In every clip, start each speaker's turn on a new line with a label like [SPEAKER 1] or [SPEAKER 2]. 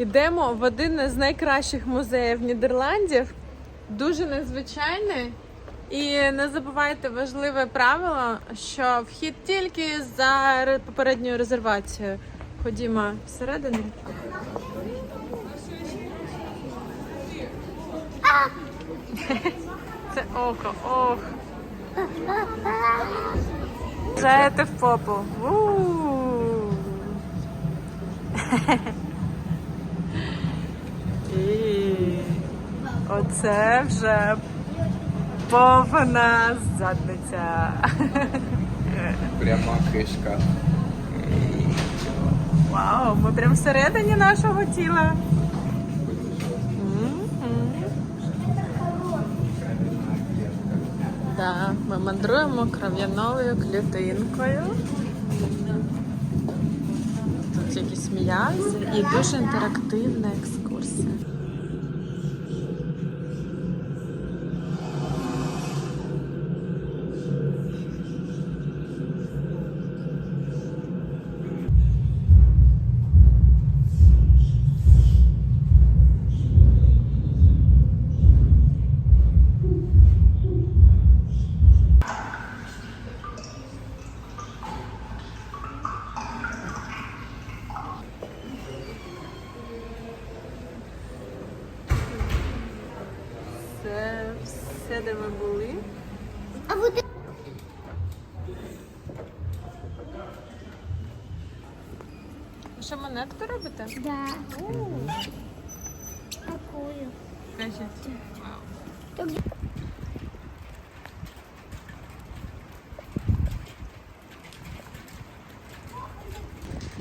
[SPEAKER 1] Йдемо в один з найкращих музеїв Нідерландів. Дуже незвичайний. І не забувайте важливе правило, що вхід тільки за попередньою резервацією. Ходімо всередину. Це око, ох. Жаєте в попу. оце вже повна задниця.
[SPEAKER 2] Пряма кишка.
[SPEAKER 1] Вау, ми прямо всередині нашого тіла. Да, ми мандруємо кров'яною клітинкою. Тут якісь м'язи і дуже інтерактивна екскурсія. Це все, де ми були.
[SPEAKER 3] А вот
[SPEAKER 1] Ви Що монетку робите?
[SPEAKER 3] да. Какую?
[SPEAKER 1] Кажіть. Вау.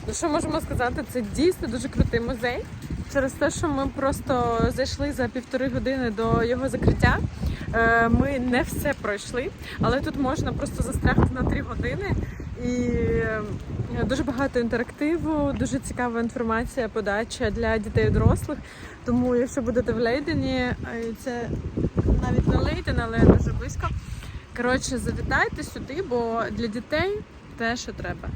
[SPEAKER 1] Ну, що можемо сказати, це дійсно дуже крутий музей. Через те, що ми просто зайшли за півтори години до його закриття. Е, Ми не все пройшли, але тут можна просто застрягти на три години. І е, дуже багато інтерактиву, дуже цікава інформація, подача для дітей і дорослих. Тому, якщо будете в Лейдені, е, це навіть не Лейден, але дуже близько. Коротше, завітайте сюди, бо для дітей те, що треба.